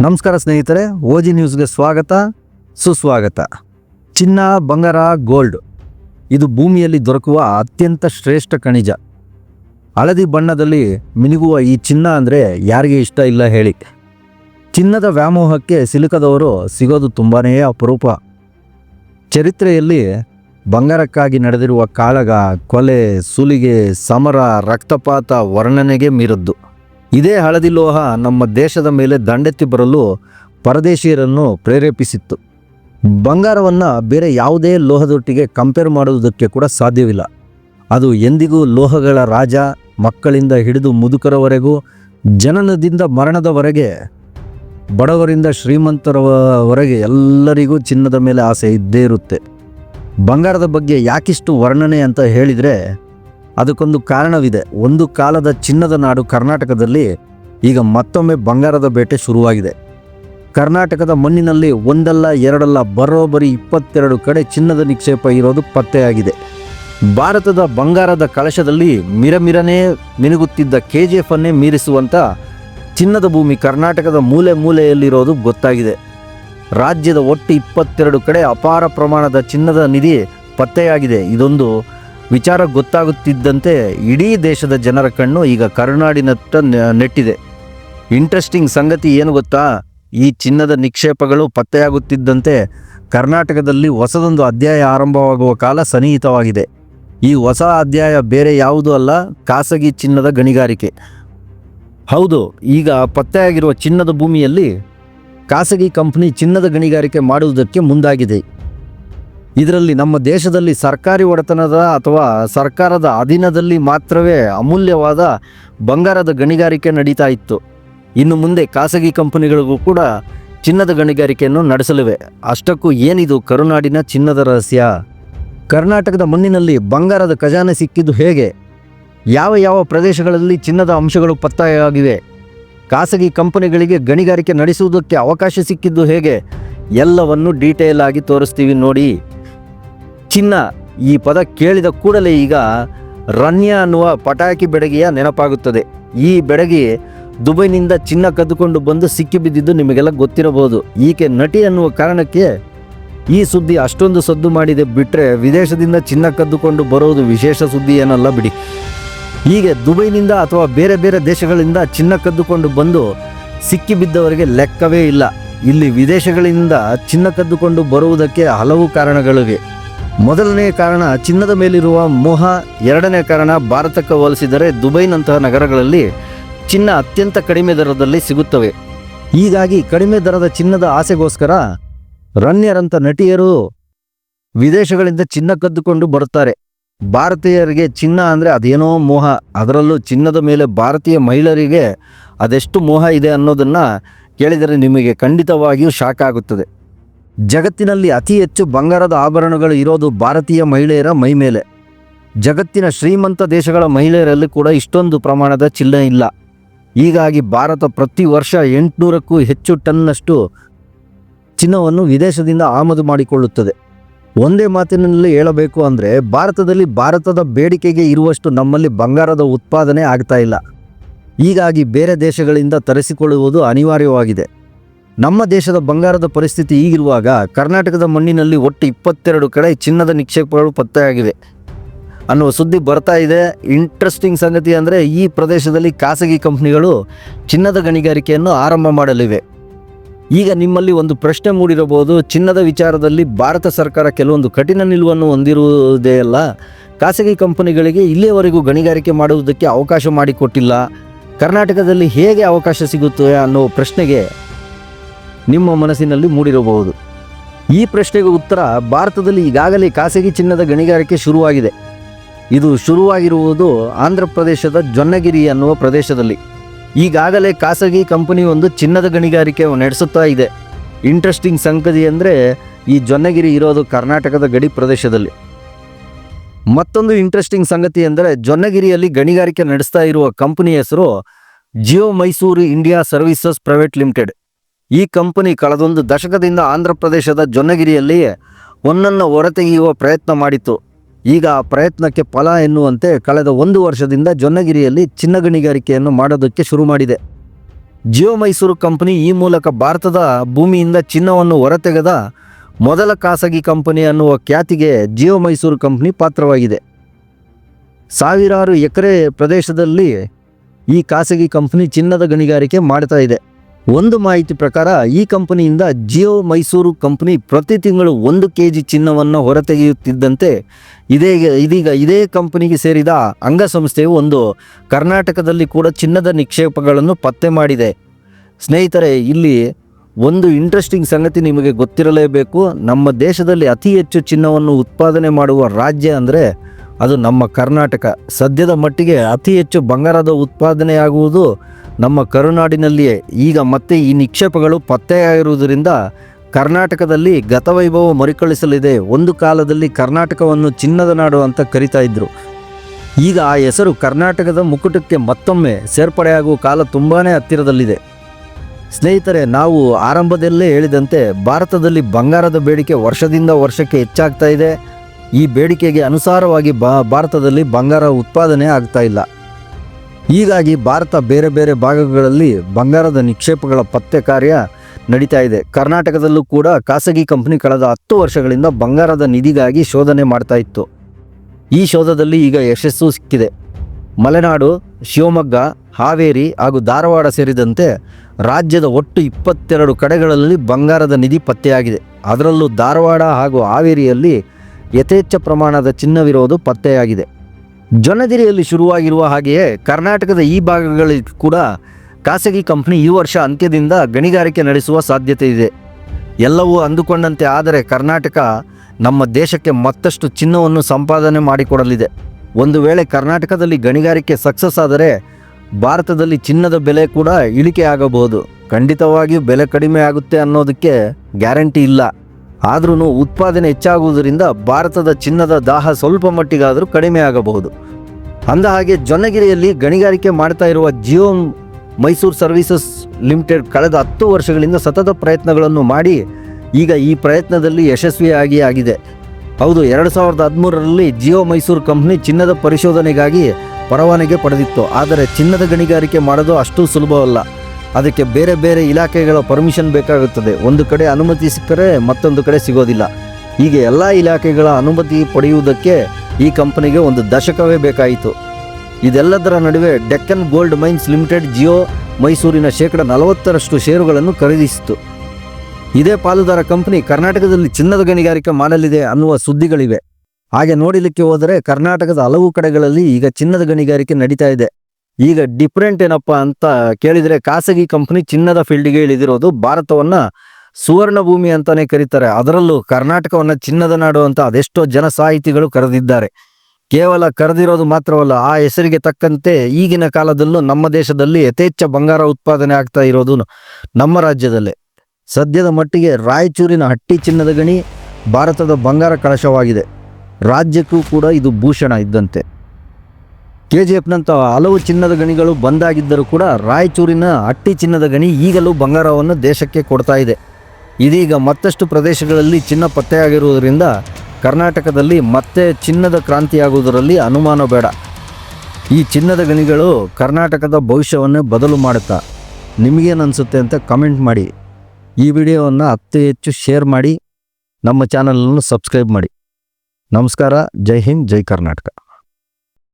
ನಮಸ್ಕಾರ ಸ್ನೇಹಿತರೆ, ಓಜಿ ನ್ಯೂಸ್ಗೆ ಸ್ವಾಗತ, ಸುಸ್ವಾಗತ. ಚಿನ್ನ, ಬಂಗಾರ, ಗೋಲ್ಡ್. ಇದು ಭೂಮಿಯಲ್ಲಿ ದೊರಕುವ ಅತ್ಯಂತ ಶ್ರೇಷ್ಠ ಖನಿಜ. ಹಳದಿ ಬಣ್ಣದಲ್ಲಿ ಮಿನುಗುವ ಈ ಚಿನ್ನ ಅಂದರೆ ಯಾರಿಗೆ ಇಷ್ಟ ಇಲ್ಲ ಹೇಳಿ. ಚಿನ್ನದ ವ್ಯಾಮೋಹಕ್ಕೆ ಸಿಲುಕದವರು ಸಿಗೋದು ತುಂಬಾನೇ ಅಪರೂಪ. ಚರಿತ್ರೆಯಲ್ಲಿ ಬಂಗಾರಕ್ಕಾಗಿ ನಡೆದಿರುವ ಕಾಳಗ, ಕೊಲೆ, ಸುಲಿಗೆ, ಸಮರ, ರಕ್ತಪಾತ, ವರ್ಣನೆಗೆ ಮೀರದ್ದು. ಇದೇ ಹಳದಿ ಲೋಹ ನಮ್ಮ ದೇಶದ ಮೇಲೆ ದಂಡೆತ್ತಿ ಬರಲು ಪರದೇಶಿಯರನ್ನು ಪ್ರೇರೇಪಿಸಿತ್ತು. ಬಂಗಾರವನ್ನು ಬೇರೆ ಯಾವುದೇ ಲೋಹದೊಟ್ಟಿಗೆ ಕಂಪೇರ್ ಮಾಡುವುದಕ್ಕೆ ಕೂಡ ಸಾಧ್ಯವಿಲ್ಲ. ಅದು ಎಂದಿಗೂ ಲೋಹಗಳ ರಾಜ, ಮಕ್ಕಳಿಂದ ಹಿಡಿದು ಮುದುಕರವರೆಗೂ, ಜನನದಿಂದ ಮರಣದವರೆಗೆ, ಬಡವರಿಂದ ಶ್ರೀಮಂತರವರೆಗೆ ಎಲ್ಲರಿಗೂ ಚಿನ್ನದ ಮೇಲೆ ಆಸೆ ಇದ್ದೇ ಇರುತ್ತೆ. ಬಂಗಾರದ ಬಗ್ಗೆ ಯಾಕಿಷ್ಟು ವರ್ಣನೆ ಅಂತ ಹೇಳಿದರೆ ಅದಕ್ಕೊಂದು ಕಾರಣವಿದೆ. ಒಂದು ಕಾಲದ ಚಿನ್ನದ ನಾಡು ಕರ್ನಾಟಕದಲ್ಲಿ ಈಗ ಮತ್ತೊಮ್ಮೆ ಬಂಗಾರದ ಬೇಟೆ ಶುರುವಾಗಿದೆ. ಕರ್ನಾಟಕದ ಮಣ್ಣಿನಲ್ಲಿ ಒಂದಲ್ಲ ಎರಡಲ್ಲ ಬರೋಬ್ಬರಿ ಇಪ್ಪತ್ತೆರಡು ಕಡೆ ಚಿನ್ನದ ನಿಕ್ಷೇಪ ಇರೋದು ಪತ್ತೆಯಾಗಿದೆ. ಭಾರತದ ಬಂಗಾರದ ಕಳಶದಲ್ಲಿ ಮಿರಮಿರನೇ ಮಿನುಗುತ್ತಿದ್ದ ಕೆ ಜಿ ಎಫ್ ಅನ್ನೇ ಮೀರಿಸುವಂಥ ಚಿನ್ನದ ಭೂಮಿ ಕರ್ನಾಟಕದ ಮೂಲೆ ಮೂಲೆಯಲ್ಲಿರೋದು ಗೊತ್ತಾಗಿದೆ. ರಾಜ್ಯದ ಒಟ್ಟು ಇಪ್ಪತ್ತೆರಡು ಕಡೆ ಅಪಾರ ಪ್ರಮಾಣದ ಚಿನ್ನದ ನಿಧಿ ಪತ್ತೆಯಾಗಿದೆ. ಇದೊಂದು ವಿಚಾರ ಗೊತ್ತಾಗುತ್ತಿದ್ದಂತೆ ಇಡೀ ದೇಶದ ಜನರ ಕಣ್ಣು ಈಗ ಕರುನಾಡಿನತ್ತ ನೆಟ್ಟಿದೆ. ಇಂಟ್ರೆಸ್ಟಿಂಗ್ ಸಂಗತಿ ಏನು ಗೊತ್ತಾ? ಈ ಚಿನ್ನದ ನಿಕ್ಷೇಪಗಳು ಪತ್ತೆಯಾಗುತ್ತಿದ್ದಂತೆ ಕರ್ನಾಟಕದಲ್ಲಿ ಹೊಸದೊಂದು ಅಧ್ಯಾಯ ಆರಂಭವಾಗುವ ಕಾಲ ಸನ್ನಿಹಿತವಾಗಿದೆ. ಈ ಹೊಸ ಅಧ್ಯಾಯ ಬೇರೆ ಯಾವುದೂ ಅಲ್ಲ, ಖಾಸಗಿ ಚಿನ್ನದ ಗಣಿಗಾರಿಕೆ. ಹೌದು, ಈಗ ಪತ್ತೆಯಾಗಿರುವ ಚಿನ್ನದ ಭೂಮಿಯಲ್ಲಿ ಖಾಸಗಿ ಕಂಪನಿ ಚಿನ್ನದ ಗಣಿಗಾರಿಕೆ ಮಾಡುವುದಕ್ಕೆ ಮುಂದಾಗಿದೆ. ಇದರಲ್ಲಿ ನಮ್ಮ ದೇಶದಲ್ಲಿ ಸರ್ಕಾರಿ ಒಡೆತನದ ಅಥವಾ ಸರ್ಕಾರದ ಅಧೀನದಲ್ಲಿ ಮಾತ್ರವೇ ಅಮೂಲ್ಯವಾದ ಬಂಗಾರದ ಗಣಿಗಾರಿಕೆ ನಡೀತಾ ಇತ್ತು. ಇನ್ನು ಮುಂದೆ ಖಾಸಗಿ ಕಂಪನಿಗಳಿಗೂ ಕೂಡ ಚಿನ್ನದ ಗಣಿಗಾರಿಕೆಯನ್ನು ನಡೆಸಲಿವೆ. ಅಷ್ಟಕ್ಕೂ ಏನಿದು ಕರುನಾಡಿನ ಚಿನ್ನದ ರಹಸ್ಯ? ಕರ್ನಾಟಕದ ಮಣ್ಣಿನಲ್ಲಿ ಬಂಗಾರದ ಖಜಾನೆ ಸಿಕ್ಕಿದ್ದು ಹೇಗೆ? ಯಾವ ಯಾವ ಪ್ರದೇಶಗಳಲ್ಲಿ ಚಿನ್ನದ ಅಂಶಗಳು ಪತ್ತೆಯಾಗಿವೆ ಖಾಸಗಿ ಕಂಪನಿಗಳಿಗೆ ಗಣಿಗಾರಿಕೆ ನಡೆಸುವುದಕ್ಕೆ ಅವಕಾಶ ಸಿಕ್ಕಿದ್ದು ಹೇಗೆ? ಎಲ್ಲವನ್ನು ಡೀಟೇಲ್ ಆಗಿ ತೋರಿಸ್ತೀವಿ ನೋಡಿ. ಚಿನ್ನ ಈ ಪದ ಕೇಳಿದ ಕೂಡಲೇ ಈಗ ರನ್ಯ ಅನ್ನುವ ಪಟಾಕಿ ಬೆಡಗಿಯ ನೆನಪಾಗುತ್ತದೆ. ಈ ಬೆಡಗಿ ದುಬೈನಿಂದ ಚಿನ್ನ ಕದ್ದುಕೊಂಡು ಬಂದು ಸಿಕ್ಕಿಬಿದ್ದಿದ್ದು ನಿಮಗೆಲ್ಲ ಗೊತ್ತಿರಬಹುದು. ಈಕೆ ನಟಿ ಅನ್ನುವ ಕಾರಣಕ್ಕೆ ಈ ಸುದ್ದಿ ಅಷ್ಟೊಂದು ಸದ್ದು ಮಾಡಿದೆ ಬಿಟ್ಟರೆ ವಿದೇಶದಿಂದ ಚಿನ್ನ ಕದ್ದುಕೊಂಡು ಬರೋದು ವಿಶೇಷ ಸುದ್ದಿ ಏನಲ್ಲ ಬಿಡಿ. ಹೀಗೆ ದುಬೈನಿಂದ ಅಥವಾ ಬೇರೆ ಬೇರೆ ದೇಶಗಳಿಂದ ಚಿನ್ನ ಕದ್ದುಕೊಂಡು ಬಂದು ಸಿಕ್ಕಿಬಿದ್ದವರಿಗೆ ಲೆಕ್ಕವೇ ಇಲ್ಲ. ಇಲ್ಲಿ ವಿದೇಶಗಳಿಂದ ಚಿನ್ನ ಕದ್ದುಕೊಂಡು ಬರುವುದಕ್ಕೆ ಹಲವು ಕಾರಣಗಳಿವೆ. ಮೊದಲನೇ ಕಾರಣ, ಚಿನ್ನದ ಮೇಲಿರುವ ಮೋಹ. ಎರಡನೇ ಕಾರಣ, ಭಾರತಕ್ಕೆ ಹೋಲಿಸಿದರೆ ದುಬೈನಂತಹ ನಗರಗಳಲ್ಲಿ ಚಿನ್ನ ಅತ್ಯಂತ ಕಡಿಮೆ ದರದಲ್ಲಿ ಸಿಗುತ್ತವೆ. ಹೀಗಾಗಿ ಕಡಿಮೆ ದರದ ಚಿನ್ನದ ಆಸೆಗೋಸ್ಕರ ರಣ್ಯರಂಥ ನಟಿಯರು ವಿದೇಶಗಳಿಂದ ಚಿನ್ನ ಕದ್ದುಕೊಂಡು ಬರುತ್ತಾರೆ. ಭಾರತೀಯರಿಗೆ ಚಿನ್ನ ಅಂದರೆ ಅದೇನೋ ಮೋಹ. ಅದರಲ್ಲೂ ಚಿನ್ನದ ಮೇಲೆ ಭಾರತೀಯ ಮಹಿಳೆಯರಿಗೆ ಅದೆಷ್ಟು ಮೋಹ ಇದೆ ಅನ್ನೋದನ್ನು ಕೇಳಿದರೆ ನಿಮಗೆ ಖಂಡಿತವಾಗಿಯೂ ಶಾಕ್ ಆಗುತ್ತದೆ. ಜಗತ್ತಿನಲ್ಲಿ ಅತಿ ಹೆಚ್ಚು ಬಂಗಾರದ ಆಭರಣಗಳು ಇರೋದು ಭಾರತೀಯ ಮಹಿಳೆಯರ ಮೈ ಮೇಲೆ. ಜಗತ್ತಿನ ಶ್ರೀಮಂತ ದೇಶಗಳ ಮಹಿಳೆಯರಲ್ಲಿ ಕೂಡ ಇಷ್ಟೊಂದು ಪ್ರಮಾಣದ ಚಿನ್ನ ಇಲ್ಲ. ಹೀಗಾಗಿ ಭಾರತ ಪ್ರತಿ ವರ್ಷ ಎಂಟುನೂರಕ್ಕೂ ಹೆಚ್ಚು ಟನ್ನಷ್ಟು ಚಿನ್ನವನ್ನು ವಿದೇಶದಿಂದ ಆಮದು ಮಾಡಿಕೊಳ್ಳುತ್ತದೆ. ಒಂದೇ ಮಾತಿನಲ್ಲಿ ಹೇಳಬೇಕು ಅಂದರೆ, ಭಾರತದಲ್ಲಿ ಭಾರತದ ಬೇಡಿಕೆಗೆ ಇರುವಷ್ಟು ನಮ್ಮಲ್ಲಿ ಬಂಗಾರದ ಉತ್ಪಾದನೆ ಆಗ್ತಾ ಇಲ್ಲ. ಹೀಗಾಗಿ ಬೇರೆ ದೇಶಗಳಿಂದ ತರಿಸಿಕೊಳ್ಳುವುದು ಅನಿವಾರ್ಯವಾಗಿದೆ. ನಮ್ಮ ದೇಶದ ಬಂಗಾರದ ಪರಿಸ್ಥಿತಿ ಈಗಿರುವಾಗ ಕರ್ನಾಟಕದ ಮಣ್ಣಿನಲ್ಲಿ ಒಟ್ಟು ಇಪ್ಪತ್ತೆರಡು ಕಡೆ ಚಿನ್ನದ ನಿಕ್ಷೇಪಗಳು ಪತ್ತೆಯಾಗಿವೆ. ಅನ್ನುವ ಸುದ್ದಿ ಬರ್ತಾ ಇದೆ. ಇಂಟ್ರೆಸ್ಟಿಂಗ್ ಸಂಗತಿ ಅಂದರೆ ಈ ಪ್ರದೇಶದಲ್ಲಿ ಖಾಸಗಿ ಕಂಪ್ನಿಗಳು ಚಿನ್ನದ ಗಣಿಗಾರಿಕೆಯನ್ನು ಆರಂಭ ಮಾಡಲಿವೆ. ಈಗ ನಿಮ್ಮಲ್ಲಿ ಒಂದು ಪ್ರಶ್ನೆ ಮೂಡಿರಬಹುದು. ಚಿನ್ನದ ವಿಚಾರದಲ್ಲಿ ಭಾರತ ಸರ್ಕಾರ ಕೆಲವೊಂದು ಕಠಿಣ ನಿಲುವನ್ನು ಹೊಂದಿರುವುದೇ ಅಲ್ಲ. ಖಾಸಗಿ ಕಂಪನಿಗಳಿಗೆ ಇಲ್ಲಿಯವರೆಗೂ ಗಣಿಗಾರಿಕೆ ಮಾಡುವುದಕ್ಕೆ ಅವಕಾಶ ಮಾಡಿಕೊಟ್ಟಿಲ್ಲ. ಕರ್ನಾಟಕದಲ್ಲಿ ಹೇಗೆ ಅವಕಾಶ ಸಿಗುತ್ತೆ ಅನ್ನೋ ಪ್ರಶ್ನೆಗೆ ನಿಮ್ಮ ಮನಸ್ಸಿನಲ್ಲಿ ಮೂಡಿರಬಹುದು. ಈ ಪ್ರಶ್ನೆಗೆ ಉತ್ತರ ಭಾರತದಲ್ಲಿ ಈಗಾಗಲೇ ಖಾಸಗಿ ಚಿನ್ನದ ಗಣಿಗಾರಿಕೆ ಶುರುವಾಗಿದೆ. ಇದು ಶುರುವಾಗಿರುವುದು ಆಂಧ್ರ ಪ್ರದೇಶದ ಜೊನ್ನಗಿರಿ ಅನ್ನುವ ಪ್ರದೇಶದಲ್ಲಿ. ಈಗಾಗಲೇ ಖಾಸಗಿ ಕಂಪನಿ ಒಂದು ಚಿನ್ನದ ಗಣಿಗಾರಿಕೆ ನಡೆಸುತ್ತಾ ಇದೆ. ಇಂಟ್ರೆಸ್ಟಿಂಗ್ ಸಂಗತಿ ಅಂದರೆ ಈ ಜೊನ್ನಗಿರಿ ಇರೋದು ಕರ್ನಾಟಕದ ಗಡಿ ಪ್ರದೇಶದಲ್ಲಿ. ಮತ್ತೊಂದು ಇಂಟ್ರೆಸ್ಟಿಂಗ್ ಸಂಗತಿ ಅಂದರೆ ಜೊನ್ನಗಿರಿಯಲ್ಲಿ ಗಣಿಗಾರಿಕೆ ನಡೆಸ್ತಾ ಇರುವ ಕಂಪನಿ ಹೆಸರು geo Mysore India services private limited. ಈ ಕಂಪನಿ ಕಳೆದೊಂದು ದಶಕದಿಂದ ಆಂಧ್ರ ಪ್ರದೇಶದ ಜೊನ್ನಗಿರಿಯಲ್ಲಿ ಒಂದನ್ನು ಹೊರತೆಗೆಯುವ ಪ್ರಯತ್ನ ಮಾಡಿತ್ತು. ಈಗ ಆ ಪ್ರಯತ್ನಕ್ಕೆ ಫಲ ಎನ್ನುವಂತೆ ಕಳೆದ ಒಂದು ವರ್ಷದಿಂದ ಜೊನ್ನಗಿರಿಯಲ್ಲಿ ಚಿನ್ನ ಗಣಿಗಾರಿಕೆಯನ್ನು ಮಾಡೋದಕ್ಕೆ ಶುರು ಮಾಡಿದೆ. ಜಿಯೋ ಮೈಸೂರು ಕಂಪನಿ ಈ ಮೂಲಕ ಭಾರತದ ಭೂಮಿಯಿಂದ ಚಿನ್ನವನ್ನು ಹೊರತೆಗೆದ ಮೊದಲ ಖಾಸಗಿ ಕಂಪನಿ ಅನ್ನುವ ಖ್ಯಾತಿಗೆ ಜಿಯೋ ಮೈಸೂರು ಕಂಪನಿ ಪಾತ್ರವಾಗಿದೆ. ಸಾವಿರಾರು ಎಕರೆ ಪ್ರದೇಶದಲ್ಲಿ ಈ ಖಾಸಗಿ ಕಂಪನಿ ಚಿನ್ನದ ಗಣಿಗಾರಿಕೆ ಮಾಡ್ತಾ ಇದೆ. ಒಂದು ಮಾಹಿತಿ ಪ್ರಕಾರ, ಈ ಕಂಪನಿಯಿಂದ ಜಿಯೋ ಮೈಸೂರು ಕಂಪನಿ ಪ್ರತಿ ತಿಂಗಳು ಒಂದು ಕೆ ಜಿ ಚಿನ್ನವನ್ನು ಹೊರತೆಗೆಯುತ್ತಿದ್ದಂತೆ ಇದೇ, ಇದೀಗ ಇದೇ ಕಂಪನಿಗೆ ಸೇರಿದ ಅಂಗಸಂಸ್ಥೆಯು ಒಂದು ಕರ್ನಾಟಕದಲ್ಲಿ ಕೂಡ ಚಿನ್ನದ ನಿಕ್ಷೇಪಗಳನ್ನು ಪತ್ತೆ ಮಾಡಿದೆ. ಸ್ನೇಹಿತರೆ, ಇಲ್ಲಿ ಒಂದು ಇಂಟ್ರೆಸ್ಟಿಂಗ್ ಸಂಗತಿ ನಿಮಗೆ ಗೊತ್ತಿರಲೇಬೇಕು. ನಮ್ಮ ದೇಶದಲ್ಲಿ ಅತಿ ಹೆಚ್ಚು ಚಿನ್ನವನ್ನು ಉತ್ಪಾದನೆ ಮಾಡುವ ರಾಜ್ಯ ಅಂದರೆ ಅದು ನಮ್ಮ ಕರ್ನಾಟಕ. ಸದ್ಯದ ಮಟ್ಟಿಗೆ ಅತಿ ಹೆಚ್ಚು ಬಂಗಾರದ ಉತ್ಪಾದನೆಯಾಗುವುದು ನಮ್ಮ ಕರುನಾಡಿನಲ್ಲಿಯೇ. ಈಗ ಮತ್ತೆ ಈ ನಿಕ್ಷೇಪಗಳು ಪತ್ತೆಯಾಗಿರುವುದರಿಂದ ಕರ್ನಾಟಕದಲ್ಲಿ ಗತವೈಭವ ಮರುಕಳಿಸಲಿದೆ. ಒಂದು ಕಾಲದಲ್ಲಿ ಕರ್ನಾಟಕವನ್ನು ಚಿನ್ನದ ನಾಡು ಅಂತ ಕರಿತಾ ಇದ್ದರು ಈಗ ಆ ಹೆಸರು ಕರ್ನಾಟಕದ ಮುಕುಟಕ್ಕೆ ಮತ್ತೊಮ್ಮೆ ಸೇರ್ಪಡೆಯಾಗುವ ಕಾಲ ತುಂಬಾ ಹತ್ತಿರದಲ್ಲಿದೆ. ಸ್ನೇಹಿತರೆ, ನಾವು ಆರಂಭದಲ್ಲೇ ಹೇಳಿದಂತೆ ಭಾರತದಲ್ಲಿ ಬಂಗಾರದ ಬೇಡಿಕೆ ವರ್ಷದಿಂದ ವರ್ಷಕ್ಕೆ ಹೆಚ್ಚಾಗ್ತಾ ಇದೆ. ಈ ಬೇಡಿಕೆಗೆ ಅನುಸಾರವಾಗಿ ಭಾರತದಲ್ಲಿ ಬಂಗಾರ ಉತ್ಪಾದನೆ ಆಗ್ತಾ ಇಲ್ಲ. ಹೀಗಾಗಿ ಭಾರತ ಬೇರೆ ಬೇರೆ ಭಾಗಗಳಲ್ಲಿ ಬಂಗಾರದ ನಿಕ್ಷೇಪಗಳ ಪತ್ತೆ ಕಾರ್ಯ ನಡೀತಾ ಇದೆ. ಕರ್ನಾಟಕದಲ್ಲೂ ಕೂಡ ಖಾಸಗಿ ಕಂಪನಿ ಕಳೆದ ಹತ್ತು ವರ್ಷಗಳಿಂದ ಬಂಗಾರದ ನಿಧಿಗಾಗಿ ಶೋಧನೆ ಮಾಡ್ತಾ ಇತ್ತು. ಈ ಶೋಧದಲ್ಲಿ ಈಗ ಯಶಸ್ಸು ಸಿಕ್ಕಿದೆ. ಮಲೆನಾಡು, ಶಿವಮೊಗ್ಗ, ಹಾವೇರಿ ಹಾಗೂ ಧಾರವಾಡ ಸೇರಿದಂತೆ ರಾಜ್ಯದ ಒಟ್ಟು ಇಪ್ಪತ್ತೆರಡು ಕಡೆಗಳಲ್ಲಿ ಬಂಗಾರದ ನಿಧಿ ಪತ್ತೆಯಾಗಿದೆ. ಅದರಲ್ಲೂ ಧಾರವಾಡ ಹಾಗೂ ಹಾವೇರಿಯಲ್ಲಿ ಯಥೇಚ್ಛ ಪ್ರಮಾಣದ ಚಿನ್ನವಿರೋದು ಪತ್ತೆಯಾಗಿದೆ. ಜೊನ್ನಗಿರಿಯಲ್ಲಿ ಶುರುವಾಗಿರುವ ಹಾಗೆಯೇ ಕರ್ನಾಟಕದ ಈ ಭಾಗಗಳಲ್ಲಿ ಕೂಡ ಖಾಸಗಿ ಕಂಪ್ನಿ ಈ ವರ್ಷ ಅಂತ್ಯದಿಂದ ಗಣಿಗಾರಿಕೆ ನಡೆಸುವ ಸಾಧ್ಯತೆ ಇದೆ. ಎಲ್ಲವೂ ಅಂದುಕೊಂಡಂತೆ ಆದರೆ ಕರ್ನಾಟಕ ನಮ್ಮ ದೇಶಕ್ಕೆ ಮತ್ತಷ್ಟು ಚಿನ್ನವನ್ನು ಸಂಪಾದನೆ ಮಾಡಿಕೊಡಲಿದೆ. ಒಂದು ವೇಳೆ ಕರ್ನಾಟಕದಲ್ಲಿ ಗಣಿಗಾರಿಕೆ ಸಕ್ಸಸ್ ಆದರೆ ಭಾರತದಲ್ಲಿ ಚಿನ್ನದ ಬೆಲೆ ಕೂಡ ಇಳಿಕೆ ಆಗಬಹುದು ಖಂಡಿತವಾಗಿಯೂ ಬೆಲೆ ಕಡಿಮೆ ಆಗುತ್ತೆ ಅನ್ನೋದಕ್ಕೆ ಗ್ಯಾರಂಟಿ ಇಲ್ಲ. ಆದ್ರೂ ಉತ್ಪಾದನೆ ಹೆಚ್ಚಾಗುವುದರಿಂದ ಭಾರತದ ಚಿನ್ನದ ದಾಹ ಸ್ವಲ್ಪ ಮಟ್ಟಿಗಾದರೂ ಕಡಿಮೆ ಆಗಬಹುದು. ಅಂದ ಹಾಗೆ ಜೊನ್ನಗಿರಿಯಲ್ಲಿ ಗಣಿಗಾರಿಕೆ ಮಾಡ್ತಾ ಇರುವ ಜಿಯೋ ಮೈಸೂರು ಸರ್ವಿಸಸ್ ಲಿಮಿಟೆಡ್ ಕಳೆದ ಹತ್ತು ವರ್ಷಗಳಿಂದ ಸತತ ಪ್ರಯತ್ನಗಳನ್ನು ಮಾಡಿ ಈಗ ಈ ಪ್ರಯತ್ನದಲ್ಲಿ ಯಶಸ್ವಿಯಾಗಿ ಆಗಿದೆ. ಹೌದು, ಎರಡು ಸಾವಿರದ ಹದಿಮೂರರಲ್ಲಿ ಜಿಯೋ ಮೈಸೂರು ಕಂಪ್ನಿ ಚಿನ್ನದ ಪರಿಶೋಧನೆಗಾಗಿ ಪರವಾನಗಿ ಪಡೆದಿತ್ತು. ಆದರೆ ಚಿನ್ನದ ಗಣಿಗಾರಿಕೆ ಮಾಡೋದು ಅಷ್ಟು ಸುಲಭವಲ್ಲ. ಅದಕ್ಕೆ ಬೇರೆ ಬೇರೆ ಇಲಾಖೆಗಳ ಪರ್ಮಿಷನ್ ಬೇಕಾಗುತ್ತದೆ. ಒಂದು ಕಡೆ ಅನುಮತಿ ಸಿಕ್ಕರೆ ಮತ್ತೊಂದು ಕಡೆ ಸಿಗೋದಿಲ್ಲ. ಹೀಗೆ ಎಲ್ಲ ಇಲಾಖೆಗಳ ಅನುಮತಿ ಪಡೆಯುವುದಕ್ಕೆ ಈ ಕಂಪನಿಗೆ ಒಂದು ದಶಕವೇ ಬೇಕಾಯಿತು. ಇದೆಲ್ಲದರ ನಡುವೆ Deccan gold mines limited geo ಮೈಸೂರಿನ ಶೇಕಡ ನಲವತ್ತರಷ್ಟು ಷೇರುಗಳನ್ನು ಖರೀದಿಸಿತು. ಇದೇ ಪಾಲುದಾರ ಕಂಪನಿ ಕರ್ನಾಟಕದಲ್ಲಿ ಚಿನ್ನದ ಗಣಿಗಾರಿಕೆ ಮಾಡಲಿದೆ ಅನ್ನುವ ಸುದ್ದಿಗಳಿವೆ. ಹಾಗೆ ನೋಡಲಿಕ್ಕೆ ಹೋದರೆ ಕರ್ನಾಟಕದ ಹಲವು ಕಡೆಗಳಲ್ಲಿ ಈಗ ಚಿನ್ನದ ಗಣಿಗಾರಿಕೆ ನಡೀತಾ ಇದೆ. ಈಗ ಡಿಫ್ರೆಂಟ್ ಏನಪ್ಪ ಅಂತ ಕೇಳಿದರೆ ಖಾಸಗಿ ಕಂಪನಿ ಚಿನ್ನದ ಫೀಲ್ಡ್ಗೆ ಇಳಿದಿರೋದು ಭಾರತವನ್ನು ಸುವರ್ಣ ಭೂಮಿ ಅಂತಾನೆ ಕರೀತಾರೆ. ಅದರಲ್ಲೂ ಕರ್ನಾಟಕವನ್ನು ಚಿನ್ನದ ನಾಡು ಅಂತ ಅದೆಷ್ಟೋ ಜನ ಸಾಹಿತಿಗಳು ಕರೆದಿದ್ದಾರೆ. ಕೇವಲ ಕರೆದಿರೋದು ಮಾತ್ರವಲ್ಲ, ಆ ಹೆಸರಿಗೆ ತಕ್ಕಂತೆ ಈಗಿನ ಕಾಲದಲ್ಲೂ ನಮ್ಮ ದೇಶದಲ್ಲಿ ಯಥೇಚ್ಛ ಬಂಗಾರ ಉತ್ಪಾದನೆ ಆಗ್ತಾ ಇರೋದು ನಮ್ಮ ರಾಜ್ಯದಲ್ಲೇ. ಸದ್ಯದ ಮಟ್ಟಿಗೆ ರಾಯಚೂರಿನ ಹಟ್ಟಿ ಚಿನ್ನದ ಗಣಿ ಭಾರತದ ಬಂಗಾರ ಕಳಶವಾಗಿದೆ. ರಾಜ್ಯಕ್ಕೂ ಕೂಡ ಇದು ಭೂಷಣ ಇದ್ದಂತೆ. ಕೆ ಜಿ ಎಫ್ನಂಥ ಹಲವು ಚಿನ್ನದ ಗಣಿಗಳು ಬಂದಾಗಿದ್ದರೂ ಕೂಡ ರಾಯಚೂರಿನ ಅಟ್ಟಿ ಚಿನ್ನದ ಗಣಿ ಈಗಲೂ ಬಂಗಾರವನ್ನು ದೇಶಕ್ಕೆ ಕೊಡ್ತಾ ಇದೆ. ಇದೀಗ ಮತ್ತಷ್ಟು ಪ್ರದೇಶಗಳಲ್ಲಿ ಚಿನ್ನ ಪತ್ತೆಯಾಗಿರುವುದರಿಂದ ಕರ್ನಾಟಕದಲ್ಲಿ ಮತ್ತೆ ಚಿನ್ನದ ಕ್ರಾಂತಿಯಾಗುವುದರಲ್ಲಿ ಅನುಮಾನ ಬೇಡ. ಈ ಚಿನ್ನದ ಗಣಿಗಳು ಕರ್ನಾಟಕದ ಭವಿಷ್ಯವನ್ನು ಬದಲು ಮಾಡುತ್ತಾ? ನಿಮಗೇನು ಅನಿಸುತ್ತೆ ಅಂತ ಕಮೆಂಟ್ ಮಾಡಿ. ಈ ವಿಡಿಯೋವನ್ನು ಅತಿ ಹೆಚ್ಚು ಶೇರ್ ಮಾಡಿ. ನಮ್ಮ ಚಾನಲನ್ನು ಸಬ್ಸ್ಕ್ರೈಬ್ ಮಾಡಿ. ನಮಸ್ಕಾರ, ಜೈ ಹಿಂದ್, ಜೈ ಕರ್ನಾಟಕ.